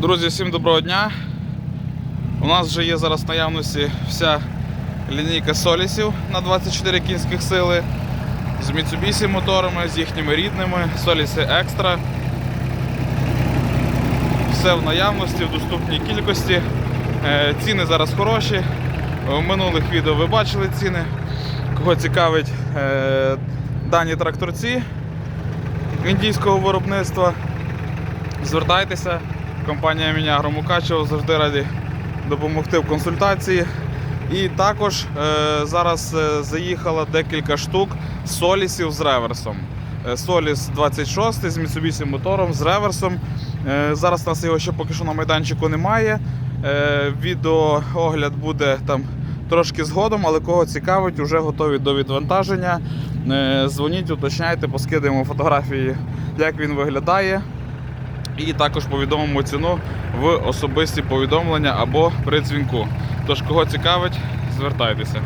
Друзі, всім доброго дня. У нас вже є зараз в наявності вся лінійка солісів на 24 кінських сили з Mitsubishi моторами, з їхніми рідними, соліси екстра. Все в наявності, в доступній кількості. Е, Ціни зараз хороші. В минулих відео ви бачили ціни. Кого цікавить е, дані тракторці індійського виробництва, звертайтеся. Компанія Міня Агромукачево завжди раді допомогти в консультації. І також е, зараз е, заїхало декілька штук солісів з реверсом. Е, Соліс 26 з Mitsubishi мотором з реверсом. Е, зараз у нас його ще поки що на майданчику немає. Е, відеоогляд буде там трошки згодом, але кого цікавить, вже готові до відвантаження. Е, дзвоніть, уточняйте, поскидаємо фотографії, як він виглядає. І також повідомимо ціну в особисті повідомлення або при дзвінку. Тож, кого цікавить, звертайтеся.